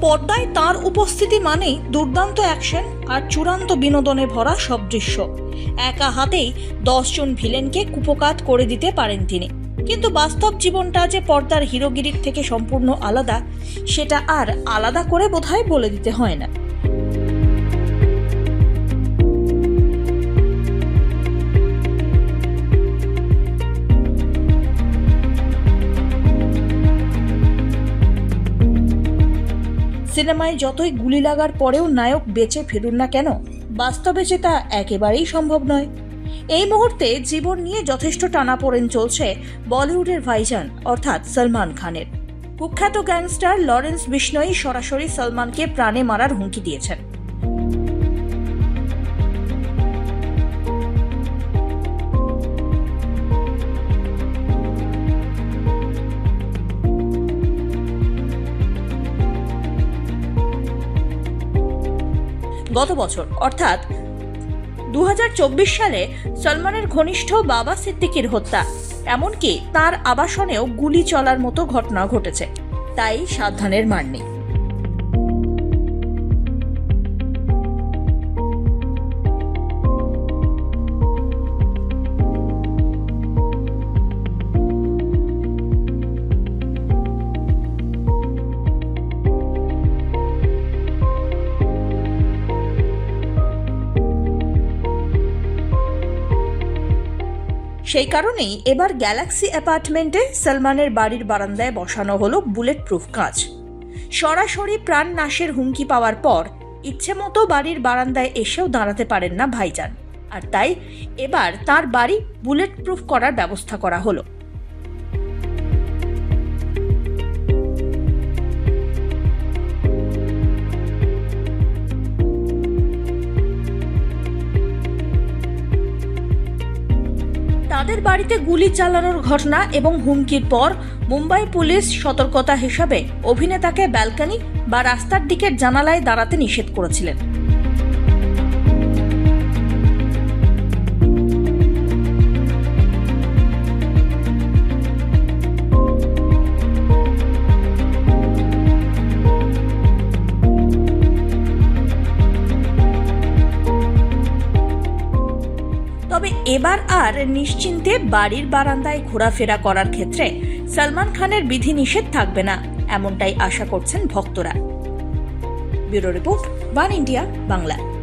পর্দায় তার উপস্থিতি মানেই দুর্দান্ত অ্যাকশন আর চূড়ান্ত বিনোদনে ভরা সব দৃশ্য। একা হাতেই দশজন ভিলেনকে কুপকাত করে দিতে পারেন তিনি। কিন্তু বাস্তব জীবনটা যে পর্দার হিরোগিরির থেকে সম্পূর্ণ আলাদা, সেটা আর আলাদা করে বোধহয় বলে দিতে হয় না। সিনেমায় যতই গুলি লাগার পরেও নায়ক বেঁচে ফিরুন না কেন, বাস্তবে যে তা একেবারেই সম্ভব নয়। এই মুহূর্তে জীবন নিয়ে যথেষ্ট টানাপোড়েন চলছে বলিউডের ভাইজান, অর্থাৎ সলমান খানের। কুখ্যাত গ্যাংস্টার লরেন্স বিষ্ণই সরাসরি সলমানকে প্রাণে মারার হুমকি দিয়েছেন। গত বছর, অর্থাৎ দু হাজার চব্বিশ সালে সলমানের ঘনিষ্ঠ বাবা সিদ্দিকির হত্যা। এমনকি তার আবাসনেও গুলি চলার মতো ঘটনা ঘটেছে। তাই সাবধানের মার নেই। সেই কারণেই এবার গ্যালাক্সি অ্যাপার্টমেন্টে সলমানের বাড়ির বারান্দায় বসানো হলো বুলেট প্রুফ কাঁচ। সরাসরি প্রাণ নাশের হুমকি পাওয়ার পর ইচ্ছে মতো বাড়ির বারান্দায় এসেও দাঁড়াতে পারেন না ভাইজান। আর তাই এবার তার বাড়ি বুলেট প্রুফ করার ব্যবস্থা করা হলো। তাদের বাড়িতে গুলি চালানোর ঘটনা এবং হুমকির পর মুম্বাই পুলিশ সতর্কতা হিসাবে অভিনেতাকে ব্যালকানি বা রাস্তার দিকের জানালায় দাঁড়াতে নিষেধ করেছিলেন। তবে এবার আর নিশ্চিন্তে বাড়ির বারান্দায় ঘোরাফেরা করার ক্ষেত্রে সালমান খানের বিধিনিষেধ থাকবে না, এমনটাই আশা করছেন ভক্তরা। Bureau report, one India, Bangla.